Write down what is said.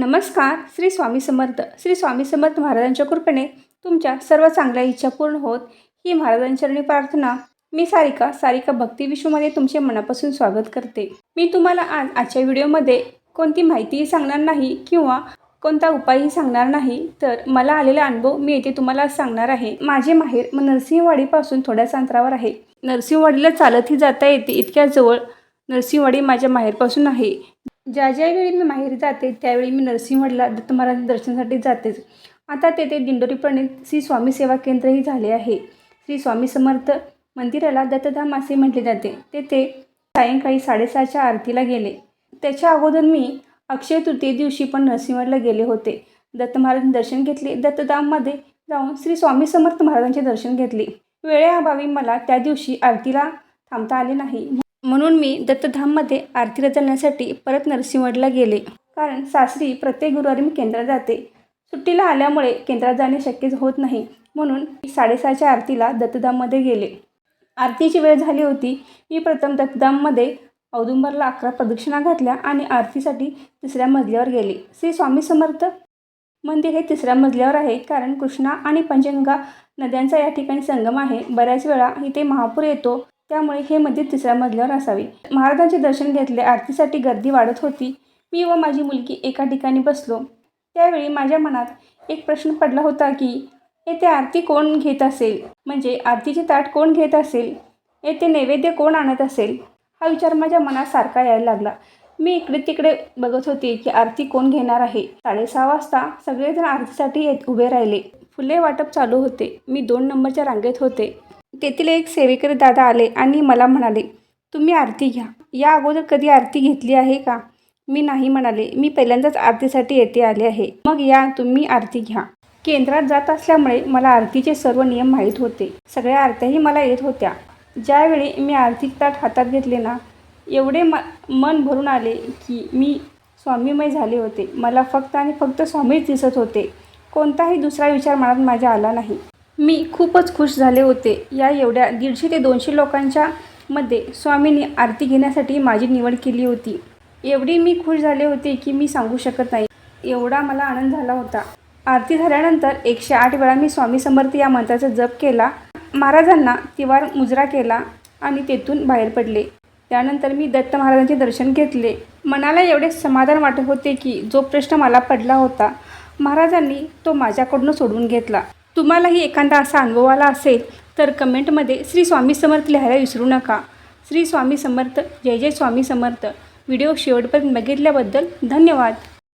नमस्कार श्री स्वामी समर्थ. श्री स्वामी समर्थ महाराजांच्या कृपेने तुमच्या सर्व चांगल्या इच्छा पूर्ण होत. ही महाराजांचरणी प्रार्थना मी सारिका सारिका भक्ती विश्वमध्ये तुमचे मनापासून स्वागत करते. मी तुम्हाला आज आजच्या व्हिडिओमध्ये कोणती माहितीही सांगणार नाही किंवा कोणता उपायही सांगणार नाही तर मला आलेला अनुभव मी येथे तुम्हाला सांगणार आहे. माझे माहेर मग नरसिंहवाडीपासून थोड्याच अंतरावर आहे. नरसिंहवाडीला चालतही जाता येते इतक्या जवळ नरसिंहवाडी माझ्या माहेरपासून आहे. ज्या ज्यावेळी मी माहेरी जाते त्यावेळी मी नरसिंहवाडीला दत्त महाराज दर्शनासाठी जातेच. आता तेथे दिंडोरीपणे प्रणित श्री स्वामी सेवा केंद्रही झाले आहे. श्री स्वामी समर्थ मंदिराला दत्तधाम असे म्हटले जाते. तेथे सायंकाळी साडेसहाच्या आरतीला गेले. त्याच्या अगोदर मी अक्षय तृतीय दिवशी पण नरसिंहवाडीला गेले होते. दत्त महाराजांचे दर्शन घेतले. दत्तधाममध्ये जाऊन श्री स्वामी समर्थ महाराजांचे दर्शन घेतले. वेळेअभावी मला त्या दिवशी आरतीला थांबता आले नाही. म्हणून मी दत्तधाममध्ये आरतीला जाण्यासाठी परत नरसिंहवाडीला गेले. कारण सासरी प्रत्येक गुरुवारी मी केंद्रात जाते. सुट्टीला आल्यामुळे केंद्रात जाणे शक्य होत नाही. म्हणून मी साडेसहाच्या आरतीला दत्तधाममध्ये गेले. आरतीची वेळ झाली होती. मी प्रथम दत्तधाममध्ये औदुंबरला अकरा प्रदक्षिणा घातल्या आणि आरतीसाठी तिसऱ्या मजल्यावर गेले. श्री स्वामी समर्थ मंदिर हे तिसऱ्या मजल्यावर आहे. कारण कृष्णा आणि पंचगंगा नद्यांचा या ठिकाणी संगम आहे. बऱ्याच वेळा इथे महापूर येतो. त्यामुळे हे मंदिर तिसऱ्या मजल्यावर असावे. महाराजांचे दर्शन घेतले आरतीसाठी गर्दी वाढत होती. मी व माझी मुलगी एका ठिकाणी बसलो. त्यावेळी माझ्या मनात एक प्रश्न पडला होता की येथे आरती कोण घेत असेल? म्हणजे आरतीचे ताट कोण घेत असेल? येथे नैवेद्य कोण आणत असेल? हा विचार माझ्या मनात सारखा यायला लागला. मी इकडे तिकडे बघत होते की आरती कोण घेणार आहे. साडेसहा वाजता सगळेजण आरतीसाठी येत उभे राहिले. फुले वाटप चालू होते. मी दोन नंबरच्या रांगेत होते. तेथील एक सेवेकरी दादा आले आणि मला म्हणाले तुम्ही आरती घ्या. या अगोदर कधी आरती घेतली आहे का? मी नाही म्हणाले. मी पहिल्यांदाच आरतीसाठी येथे आले आहे. मग या तुम्ही आरती घ्या. केंद्रात जात असल्यामुळे मला आरतीचे सर्व नियम माहीत होते. सगळ्या आरत्याही मला येत होत्या. ज्यावेळी मी आरती ताट हातात घेतले ना एवढे म मन भरून आले की मी स्वामीमय झाले होते. मला फक्त आणि फक्त स्वामीच दिसत होते. कोणताही दुसरा विचार मनात माझ्या आला नाही. मी खूपच खुश झाले होते. या एवढ्या दीडशे ते दोनशे लोकांच्या मध्ये स्वामींनी आरती घेण्यासाठी माझी निवड केली होती. एवढी मी खुश झाले होते की मी सांगू शकत नाही. एवढा मला आनंद झाला होता. आरती झाल्यानंतर एकशे आठ वेळा मी स्वामी समर्थ या मंत्राचा जप केला. महाराजांना तिवार मुजरा केला आणि तेथून बाहेर पडले. त्यानंतर मी दत्त महाराजांचे दर्शन घेतले. मनाला एवढे समाधान वाटत होते की जो प्रश्न मला पडला होता महाराजांनी तो माझ्याकडून सोडवून घेतला. तुम्हालाही एखादा असा अनुभव आला असेल तर कमेंटमध्ये श्री स्वामी समर्थ लिहायला विसरू नका. श्री स्वामी समर्थ जय जय स्वामी समर्थ. व्हिडिओ शेवटपर्यंत बघितल्याबद्दल धन्यवाद.